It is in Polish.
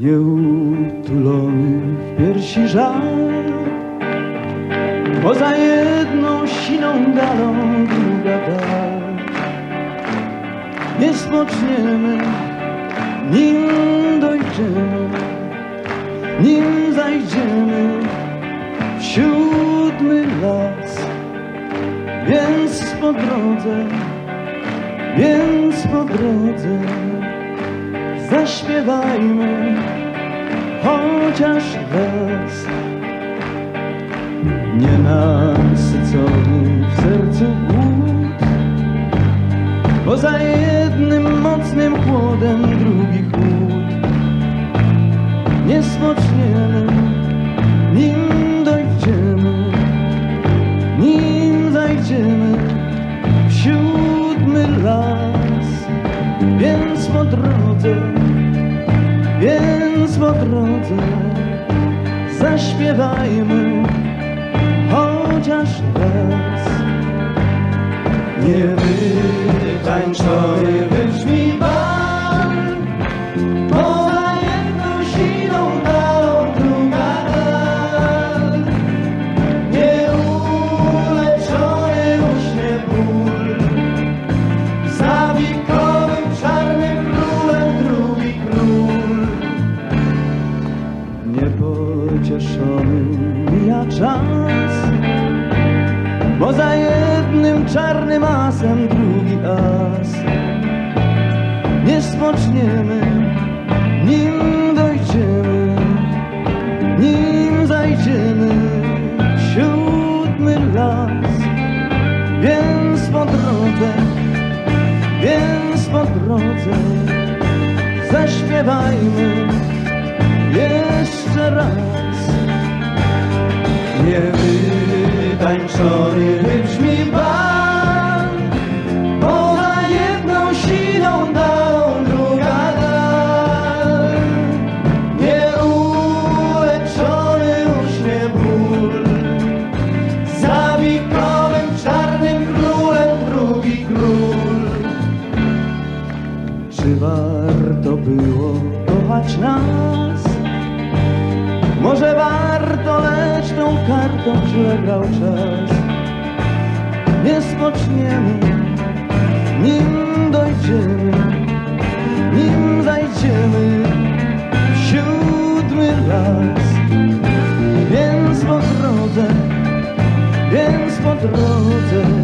Zapalony w piersi żal. Poza jedną siną galą druga dal Nie spoczniemy, nim dojdziemy Nim zajdziemy w siódmy las. Więc po drodze, więc po drodze Zaśpiewajmy chociaż raz Nienasycony w sercu głód. Poza jednym mocnym chłodem drugi chłód. Nie spoczniemy, nim dojdziemy Nim zajdziemy w siódmy las. Więc po drodze po drodze zaśpiewajmy chociaż raz. Nie wytańczony czas. Bo za jednym czarnym asem drugi as. Nie spoczniemy, nim dojdziemy Nim zajdziemy w siódmy las. Więc po drodze, więc po drodze Zaśpiewajmy Wybrzmi bal Poza jedną siną dał druga dal Nieuleczony uśnie ból Za wikowym czarnym królem drugi król czy warto było kochać nas? Może warto, lecz tą kartą źle grał czas. Nie spoczniemy, nim dojdziemy, nim zajdziemy w siódmy las. Więc po drodze, więc po drodze